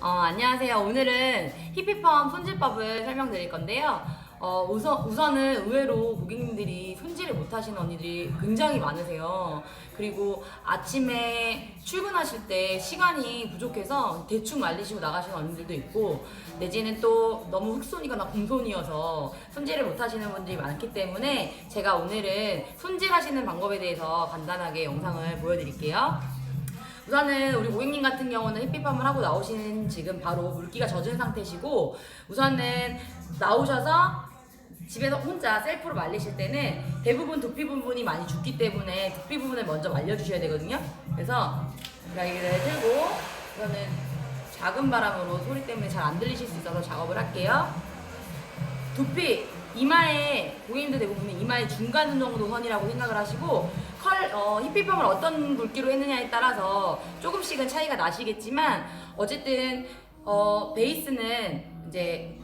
어, 안녕하세요. 오늘은 히피펌 손질법을 설명드릴 건데요. 어, 우선, 우선은 의외로 고객님들이 손질을 못 하시는 언니들이 굉장히 많으세요. 그리고 아침에 출근하실 때 시간이 부족해서 대충 말리시고 나가시는 언니들도 있고, 내지는 또 너무 흑손이거나 공손이어서 손질을 못 하시는 분들이 많기 때문에 제가 오늘은 손질하시는 방법에 대해서 간단하게 영상을 보여드릴게요. 우선은 우리 고객님 같은 경우는 햇빛밤을 하고 나오시는 지금 바로 물기가 젖은 상태시고 우선은 나오셔서 집에서 혼자 셀프로 말리실 때는 대부분 두피 부분이 많이 죽기 때문에 두피 부분을 먼저 말려주셔야 되거든요. 그래서 드라이기를 틀고 우선은 작은 바람으로 소리 때문에 잘 안 들리실 수 있어서 작업을 할게요. 두피 이마에 고객님들 대부분 이마의 중간 정도 선이라고 생각을 하시고 컬 어, 히피펌을 어떤 굵기로 했느냐에 따라서 조금씩은 차이가 나시겠지만 어쨌든 어, 베이스는 이제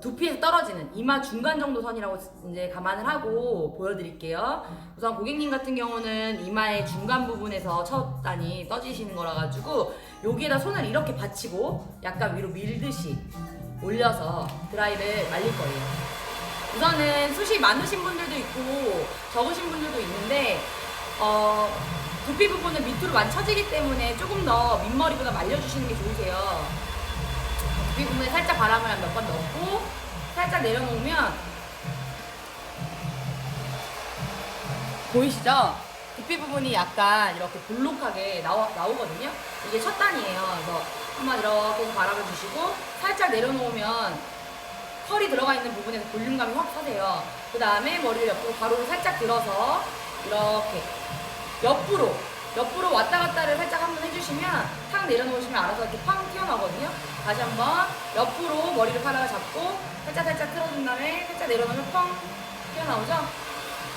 두피에서 떨어지는 이마 중간 정도 선이라고 이제 감안을 하고 보여드릴게요. 우선 고객님 같은 경우는 이마의 중간 부분에서 첫 단이 떠지시는 거라 가지고 여기에다 손을 이렇게 받치고 약간 위로 밀듯이 올려서 드라이를 말릴 거예요. 우선은 숱이 많으신 분들도 있고 적으신 분들도 있는데 어, 두피 부분은 밑으로 많이 처지기 때문에 조금 더 밑머리보다 말려주시는 게 좋으세요. 두피 부분에 살짝 바람을 몇번 넣고 살짝 내려놓으면 보이시죠? 두피 부분이 약간 이렇게 볼록하게 나오, 나오거든요. 이게 첫 단이에요. 그래서 한번 이렇게 바람을 주시고 살짝 내려놓으면 털이 들어가 있는 부분에서 볼륨감이 확 사세요. 그 다음에 머리를 옆으로 가로로 살짝 들어서 이렇게 옆으로 옆으로 왔다 갔다를 살짝 한번 해주시면 탁 내려놓으시면 알아서 이렇게 팡 튀어나오거든요. 다시 한번 옆으로 머리를 카라가 잡고 살짝 살짝 틀어준 다음에 살짝 내려놓으면 펑 튀어나오죠.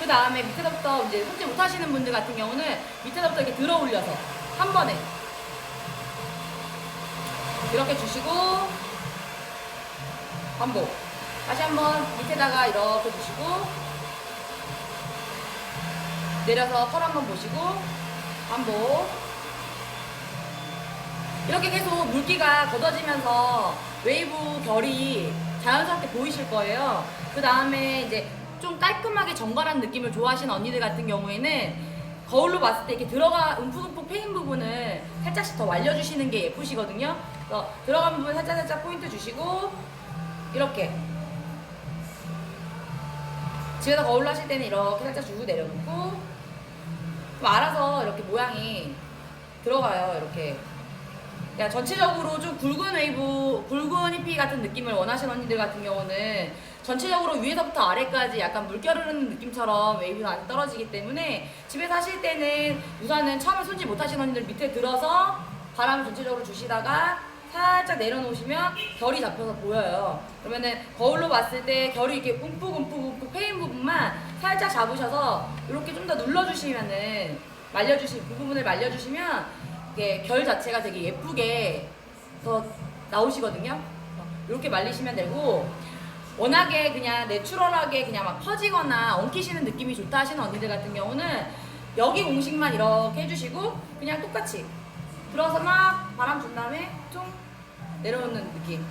그 다음에 밑에서부터 이제 손질 못하시는 분들 같은 경우는 밑에서부터 이렇게 들어 올려서 한 번에 이렇게 주시고 반복. 다시 한번 밑에다가 이렇게 두시고 내려서 털 한번 보시고 반복. 이렇게 계속 물기가 걷어지면서 웨이브 결이 자연스럽게 보이실 거예요. 그 다음에 이제 좀 깔끔하게 정갈한 느낌을 좋아하시는 언니들 같은 경우에는 거울로 봤을 때 이렇게 들어가 움푹움푹 패인 부분을 살짝씩 더 말려주시는 게 예쁘시거든요. 그래서 들어간 부분 살짝 살짝 포인트 주시고 이렇게 집에서 거울로 하실 때는 이렇게 살짝 주고 내려놓고 알아서 이렇게 모양이 들어가요 이렇게. 그냥 전체적으로 좀 굵은 웨이브 굵은 히피 같은 느낌을 원하시는 언니들 같은 경우는 전체적으로 위에서부터 아래까지 약간 물결 흐르는 느낌처럼 웨이브가 안 떨어지기 때문에 집에서 하실 때는 우선은 처음에 손질 못 하시는 언니들 밑에 들어서 바람을 전체적으로 주시다가 살짝 내려놓으시면 결이 잡혀서 보여요. 그러면은 거울로 봤을 때 결이 이렇게 움푹움푹움푹 패인 부분만 살짝 잡으셔서 이렇게 좀 더 눌러주시면은 말려주시 그 부분을 말려주시면 이게 결 자체가 되게 예쁘게 더 나오시거든요. 이렇게 말리시면 되고 워낙에 그냥 내추럴하게 그냥 막 퍼지거나 엉키시는 느낌이 좋다 하시는 언니들 같은 경우는 여기 공식만 이렇게 해주시고 그냥 똑같이 들어서 막 바람 준 다음에 퉁 내려오는 느낌.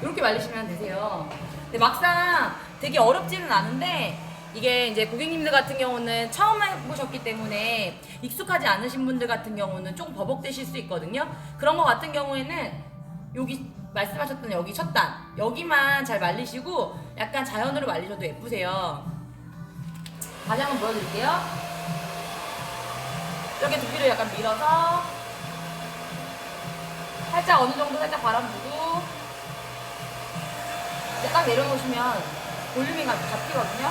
이렇게 말리시면 되세요. 근데 막상 되게 어렵지는 않은데 이게 이제 고객님들 같은 경우는 처음 해보셨기 때문에 익숙하지 않으신 분들 같은 경우는 조금 버벅대실 수 있거든요. 그런 거 같은 경우에는 여기 말씀하셨던 여기 첫 단 여기만 잘 말리시고 약간 자연으로 말리셔도 예쁘세요. 다시 한번 보여드릴게요. 이렇게 두피를 약간 밀어서 살짝 어느 정도 살짝 바람 주고 이제 딱 내려놓으시면 볼륨이 가- 잡히거든요.